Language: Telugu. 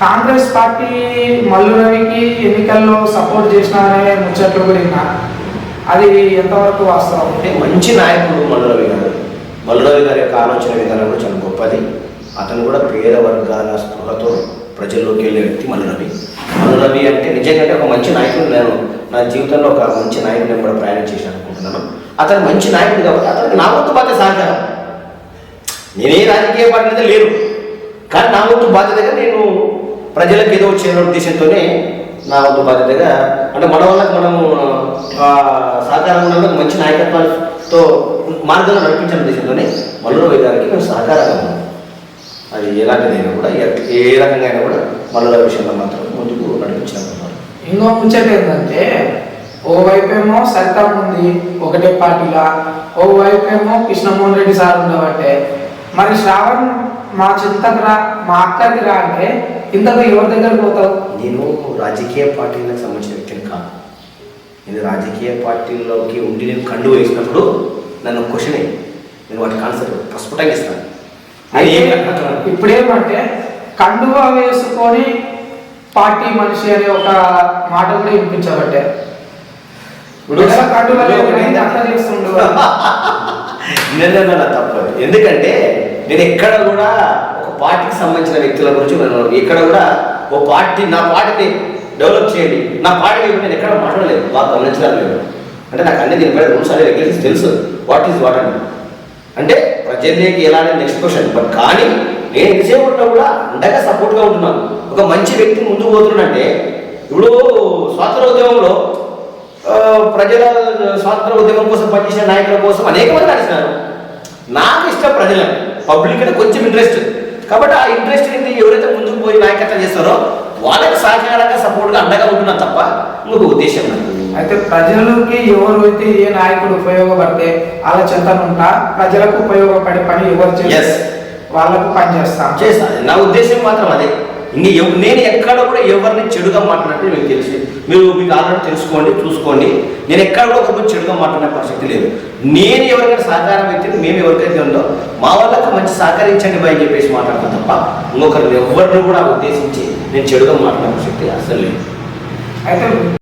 కాంగ్రెస్ పార్టీ మల్లు రవికి ఎన్నికల్లో సపోర్ట్ చేసినారనే ముచ్చట్లు కూడా అది ఎంతవరకు వాస్తవం? అంటే మంచి నాయకుడు మల్లురవి గారు. మల్లురవి గారి యొక్క ఆలోచన విధానం కూడా చాలా గొప్పది. అతను కూడా పేద వర్గాల స్పృహతో ప్రజల్లోకి వెళ్ళే వ్యక్తి మల్లురవి మల్లురవి అంటే నిజంగా ఒక మంచి నాయకుడు నేను నా జీవితంలో ఒక మంచి నాయకుడిని కూడా ప్రయాణం చేశాను అనుకుంటున్నాను. అతను మంచి నాయకుడు కాబట్టి అతనికి నా వంతు బాధ్యత సహకారం. నేనే రాజకీయ పార్టీ లేరు కానీ నా వంతు బాధ్యతగా నేను ప్రజలకు ఏదో వచ్చే ఉద్దేశంతోనే నా వంతు బాధ్యతగా అంటే మన వల్ల మనము ఆ, సహకారం మంచి నాయకత్వంతో మార్గంలో నడిపించిన ఉద్దేశంతోనే మల్లూరు వైద్యానికి మేము సహకారంగా ఉన్నాం. అది ఎలాంటిదైనా కూడా ఏ- రకంగా అయినా కూడా మల్లూరు విషయంలో మాత్రం ముందుకు నడిపించాలనుకున్నారు ఇంకో ముచ్చట ఏంటంటే ఓ వైపేమో సరితం ఉంది ఒకటే పార్టీలా ఓ వైపేమో కృష్ణమోహన్ రెడ్డి సార్ ఉండబట్టే మరి శ్రావణ్ మా చింతకు రా మా అక్కకి రా అంటే ఇంతకు ఎవరి దగ్గర పోతావు? నేను రాజకీయ పార్టీలకు సంబంధించిన వ్యక్తిని కాదు. నేను రాజకీయ పార్టీల్లోకి ఉండి నేను కండు వేసినప్పుడు నన్ను క్వశ్చన్ నేను వాటికి ఆన్సర్ ప్రస్ఫుటంగా ఇస్తాను? ఇప్పుడేమంటే కండువా వేసుకొని పార్టీ మనిషి అనే ఒక మాట కూడా వినిపించబట్టే కండువా లేకుండా నిన్న తప్పదు. ఎందుకంటే నేను ఎక్కడ కూడా ఒక పార్టీకి సంబంధించిన వ్యక్తుల గురించి నేను ఎక్కడ కూడా ఓ పార్టీ నా పార్టీని డెవలప్ చేయండి. నా పార్టీ నేను ఎక్కడ మాట్లాడలేదు. బాగా గమనించడం లేదు. అంటే నాకు అన్ని దీనిపై రూల్స్ అనే రెగ్యులేషన్స్ తెలుసు. వాట్ ఈస్ వాట్ అని. అంటే ప్రజల్లోకి ఎలా అనేది నెక్స్ట్ క్వశ్చన్ బట్ కానీ నేను విజయవాడలో కూడా అండగా సపోర్ట్గా ఉంటున్నాను. ఒక మంచి వ్యక్తి ముందుకు పోతున్నాడంటే ఇప్పుడు స్వాతంత్ర ఉద్యమంలో ప్రజల స్వాతంత్ర ఉద్యమం కోసం పనిచేసిన నాయకుల కోసం అనేక మంది నడిచినారు నాకు ఇష్టం ప్రజలని. పబ్లిక్ అంటే కొంచెం ఇంట్రెస్ట్ కాబట్టి ఆ ఇంట్రెస్ట్ ఏంటి ఎవరైతే ముందుకు పోయి నాయకత్వం చేస్తారో వాళ్ళకి సహకారంగా సపోర్ట్గా అండగా ఉంటున్నాను తప్ప ఇంకొక ఉద్దేశం అయితే ప్రజలకి ఎవరు అయితే ఏ నాయకుడు ఉపయోగపడితే వాళ్ళ చెంతను ఉంటా ప్రజలకు ఉపయోగపడే పని ఎవరు Yes. చేస్తే వాళ్ళకు పని చేస్తాం. చేస్తాను నా ఉద్దేశం మాత్రం అదే. ఇంక నేను ఎక్కడ కూడా ఎవరిని చెడుగా మాట్లాడినట్టు మీకు తెలిసి. మీరు మీకు ఆల్రెడీ తెలుసుకోండి చూసుకోండి. నేను ఎక్కడ కూడా ఒకరికి చెడుగా మాట్లాడే పరిస్థితి లేదు. నేను ఎవరికైనా సహకారం అయితే మేము ఎవరికైతే ఉందో. మా వాళ్ళకి మంచి సహకరించండి భయ చెప్పేసి మాట్లాడతాం తప్ప ఇంకొకరిని ఎవరిని కూడా ఉద్దేశించి నేను చెడుగా మాట్లాడే పరిస్థితి అసలు లేదు. అయితే